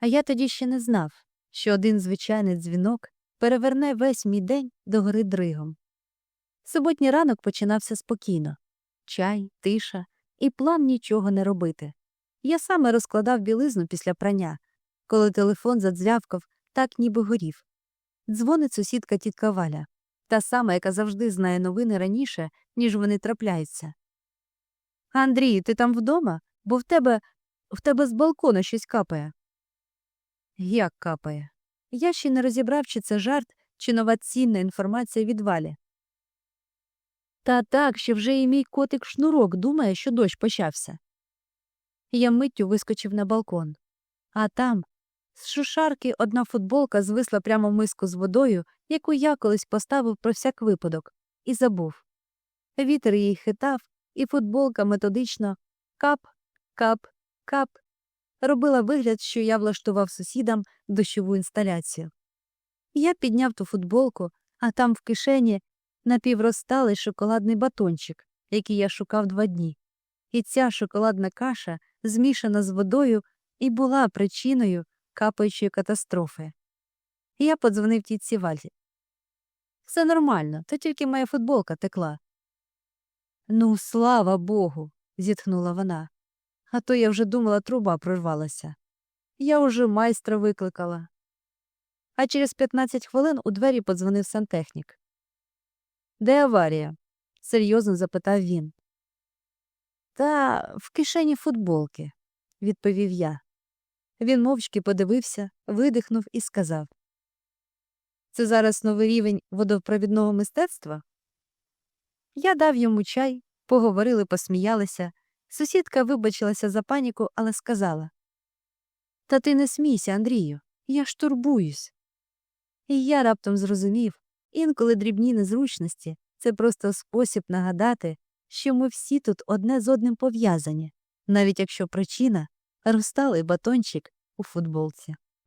А я тоді ще не знав, що один звичайний дзвінок переверне весь мій день до гори дригом. Суботній ранок починався спокійно чай, тиша і план нічого не робити. Я саме розкладав білизну після прання, коли телефон задзвявкав, так ніби горів. Дзвонить сусідка тітка Валя, та сама, яка завжди знає новини раніше, ніж вони трапляються. Андрій, ти там вдома? Бо в тебе в тебе з балкона щось капає. Як капає? Я ще не розібрав, чи це жарт, чи нова цінна інформація від Валі. Та так, що вже і мій котик шнурок думає, що дощ почався. Я миттю вискочив на балкон. А там, з шушарки, одна футболка звисла прямо в миску з водою, яку я колись поставив про всяк випадок, і забув. Вітер її хитав, і футболка методично кап, кап, кап робила вигляд, що я влаштував сусідам дощову інсталяцію. Я підняв ту футболку, а там в кишені напіврозталий шоколадний батончик, який я шукав два дні. І ця шоколадна каша, змішана з водою, і була причиною капаючої катастрофи. Я подзвонив тітці Вальзі. Все нормально, то тільки моя футболка текла. Ну, слава Богу, зітхнула вона. А то я вже думала, труба прорвалася. Я уже майстра викликала. А через 15 хвилин у двері подзвонив сантехнік. Де аварія? серйозно запитав він. Та в кишені футболки, відповів я. Він мовчки подивився, видихнув і сказав. Це зараз новий рівень водопровідного мистецтва? Я дав йому чай, поговорили, посміялися. Сусідка вибачилася за паніку, але сказала Та ти не смійся, Андрію, я ж турбуюсь. І я раптом зрозумів, інколи дрібні незручності це просто спосіб нагадати, що ми всі тут одне з одним пов'язані, навіть якщо причина розталий батончик у футболці.